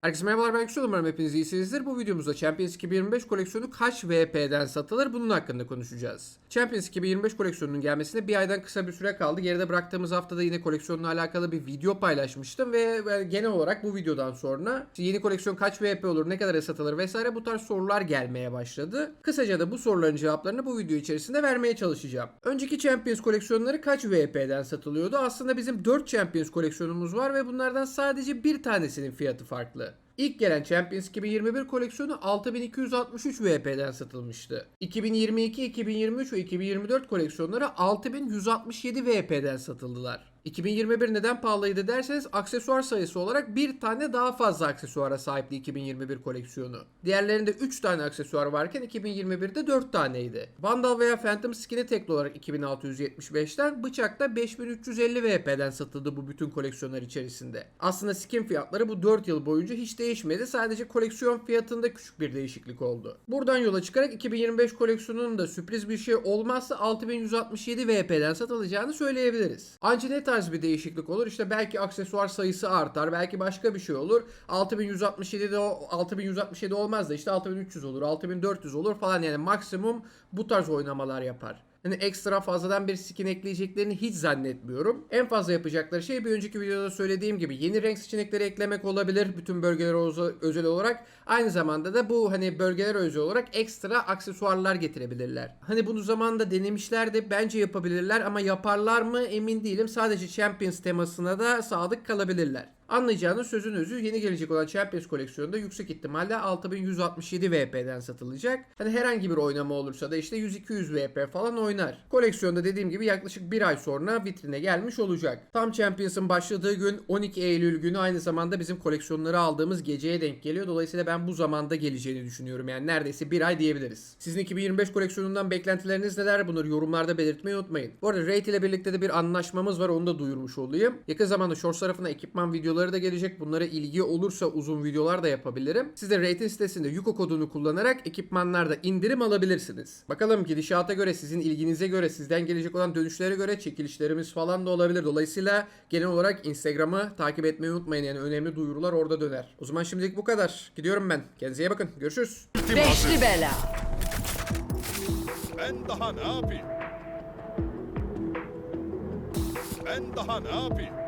Herkese merhabalar ben Yüksel umarım hepiniz iyisinizdir. Bu videomuzda Champions 2025 koleksiyonu kaç VP'den satılır bunun hakkında konuşacağız. Champions 2025 koleksiyonunun gelmesine bir aydan kısa bir süre kaldı. Geride bıraktığımız haftada yine koleksiyonla alakalı bir video paylaşmıştım ve genel olarak bu videodan sonra yeni koleksiyon kaç VP olur, ne kadar satılır vesaire bu tarz sorular gelmeye başladı. Kısaca da bu soruların cevaplarını bu video içerisinde vermeye çalışacağım. Önceki Champions koleksiyonları kaç VP'den satılıyordu? Aslında bizim 4 Champions koleksiyonumuz var ve bunlardan sadece bir tanesinin fiyatı farklı. İlk gelen Champions 2021 koleksiyonu 6263 VP'den satılmıştı. 2022, 2023 ve 2024 koleksiyonları 6167 VP'den satıldılar. 2021 neden pahalıydı derseniz aksesuar sayısı olarak bir tane daha fazla aksesuara sahipti 2021 koleksiyonu. Diğerlerinde 3 tane aksesuar varken 2021'de 4 taneydi. Vandal veya Phantom skin'i tekli olarak 2675'ten, bıçakta 5350 VP'den satıldı bu bütün koleksiyonlar içerisinde. Aslında skin fiyatları bu 4 yıl boyunca hiç değişmedi. Sadece koleksiyon fiyatında küçük bir değişiklik oldu. Buradan yola çıkarak 2025 koleksiyonunun da sürpriz bir şey olmazsa 6167 VP'den satılacağını söyleyebiliriz. Ancak ne tarz bir değişiklik olur? İşte belki aksesuar sayısı artar, belki başka bir şey olur. 6167'de o 6167 olmaz da işte 6300 olur, 6400 olur falan yani maksimum bu tarz oynamalar yapar. Hani ekstra fazladan bir skin ekleyeceklerini hiç zannetmiyorum. En fazla yapacakları şey bir önceki videoda söylediğim gibi yeni renk seçenekleri eklemek olabilir bütün bölgelere özel- olarak. Aynı zamanda da bu hani bölgelere özel olarak ekstra aksesuarlar getirebilirler. Hani bunu zamanında denemişlerdi bence yapabilirler ama yaparlar mı emin değilim. Sadece Champions temasına da sadık kalabilirler. Anlayacağınız sözün özü yeni gelecek olan Champions koleksiyonunda yüksek ihtimalle 6167 VP'den satılacak. Hani herhangi bir oynama olursa da işte 100-200 VP falan oynar. Koleksiyonda dediğim gibi yaklaşık bir ay sonra vitrine gelmiş olacak. Tam Champions'ın başladığı gün 12 Eylül günü aynı zamanda bizim koleksiyonları aldığımız geceye denk geliyor. Dolayısıyla ben bu zamanda geleceğini düşünüyorum. Yani neredeyse bir ay diyebiliriz. Sizin 2025 koleksiyonundan beklentileriniz neler? Bunları yorumlarda belirtmeyi unutmayın. Bu arada Raid ile birlikte de bir anlaşmamız var. Onu da duyurmuş olayım. Yakın zamanda Shorts tarafına ekipman videoları da gelecek. Bunlara ilgi olursa uzun videolar da yapabilirim. Siz de Raid'in sitesinde Yuko kodunu kullanarak ekipmanlarda indirim alabilirsiniz. Bakalım gidişata göre, sizin ilginize göre, sizden gelecek olan dönüşlere göre çekilişlerimiz falan da olabilir. Dolayısıyla genel olarak Instagram'ı takip etmeyi unutmayın. Yani önemli duyurular orada döner. O zaman şimdilik bu kadar. Gidiyorum ben. Kendinize iyi bakın. Görüşürüz. Beşli bela. Ben daha ne yapayım? Ben daha ne yapayım?